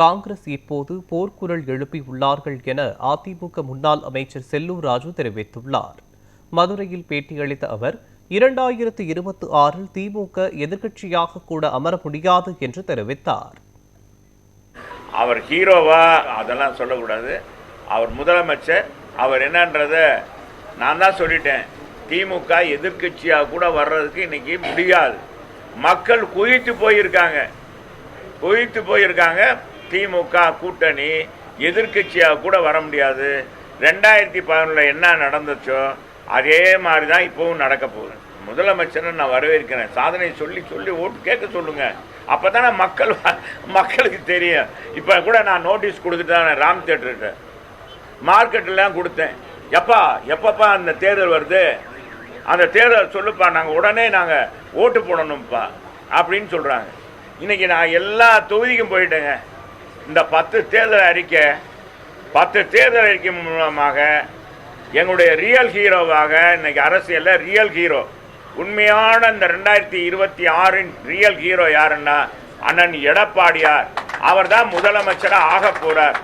காங்கிரஸ் இப்போது போர்க்குரல் எழுப்பியுள்ளார்கள் என அதிமுக முன்னாள் அமைச்சர் செல்லூர் ராஜு தெரிவித்துள்ளார். மதுரையில் பேட்டியளித்த அவர் இரண்டாயிரத்து இருபத்தி ஆறில் திமுக எதிர்க்கட்சியாக கூட அமர முடியாது என்று தெரிவித்தார். அவர் ஹீரோவா அதெல்லாம் சொல்லக்கூடாது. அவர் முதலமைச்சர் அவர் என்னன்றத நான் தான் சொல்லிட்டேன். திமுக எதிர்க்கட்சியாக கூட வர்றதுக்கு இன்னைக்கு முடியாது. மக்கள் குவித்து போயிருக்காங்க. குவித்து போயிருக்காங்க. திமுக கூட்டணி எதிர்க்கட்சியாக கூட வர முடியாது. ரெண்டாயிரத்தி பதினொன்றில் என்ன நடந்துச்சோ அதே மாதிரி தான் இப்போவும் நடக்க போகுது. முதலமைச்சரை நான் வரவேற்கிறேன். சாதனை சொல்லி சொல்லி ஓட்டு கேட்க சொல்லுங்க. அப்போ தானே மக்கள் மக்களுக்கு தெரியும். இப்போ கூட நான் நோட்டீஸ் கொடுத்துட்டு ராம் தேட்டர்கிட்ட மார்க்கெட்டெல்லாம் கொடுத்தேன். எப்பா எப்பப்பா அந்த தேர்தல் வருது? அந்த தேர்தல் சொல்லுப்பா நாங்கள் உடனே நாங்கள் ஓட்டு போடணும்ப்பா அப்படின்னு சொல்கிறாங்க இன்றைக்கி நான் எல்லா தொகுதிக்கும் போயிட்டேங்க. இந்த பத்து தேர்தல் அறிக்கை பத்து தேர்தல் அறிக்கை மூலமாக எங்களுடைய ரியல் ஹீரோவாக இன்னைக்கு அரசியலில் ரியல் ஹீரோ உண்மையான இந்த ரெண்டாயிரத்தி இருபத்தி ஆறின் ரியல் ஹீரோ யாருன்னா அண்ணன் எடப்பாடியார். அவர் தான் முதலமைச்சராக ஆக போறார்.